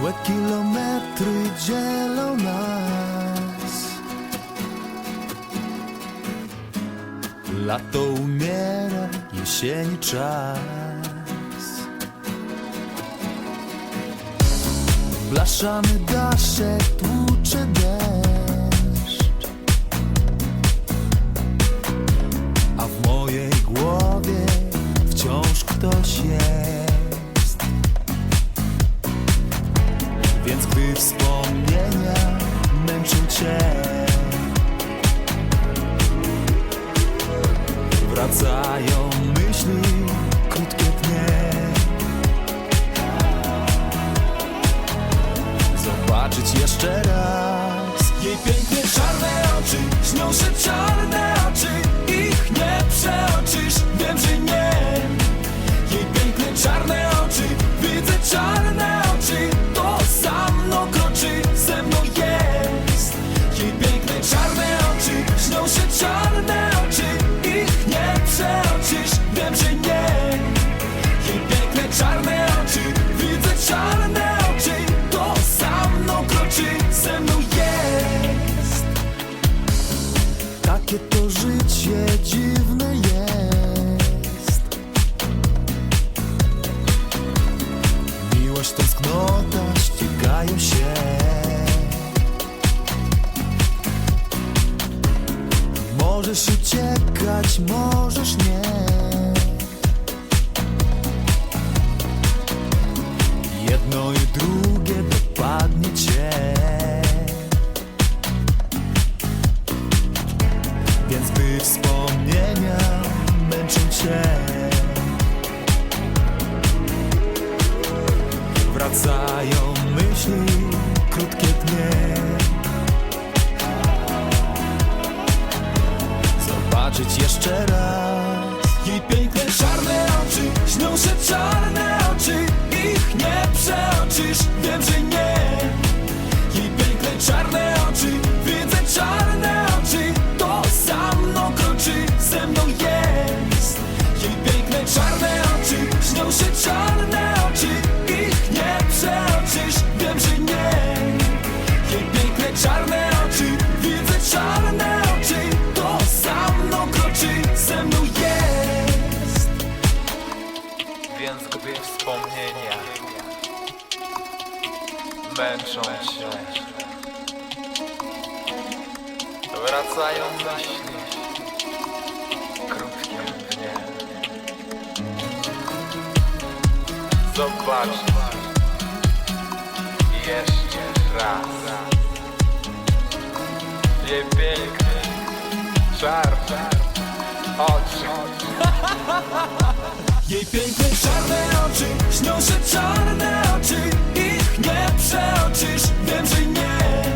Złe kilometry dzielą nas. Lato umiera, jesieni czas. Blaszany daszek tłucze deszcz. A w mojej głowie wciąż ktoś jest jeszcze raz. Jej piękne czarne oczy Śnią się czarne Takie to życie dziwne jest. Miłość, tęsknota ścigają się. Możesz uciekać, możesz nie Wracają myśli, krótkie dnie. Zobaczyć jeszcze raz Jej piękne czarne oczy. Śnią się czarne oczy Ich nie przeoczysz Więc gdy wspomnienia męczą się, wracają myśli krótkie dnie. Zobacz jeszcze raz jej piękne, czarne oczy Jej piękne czarne oczy Śnią się czarne oczy Ich nie przeoczysz, wiem, że nie.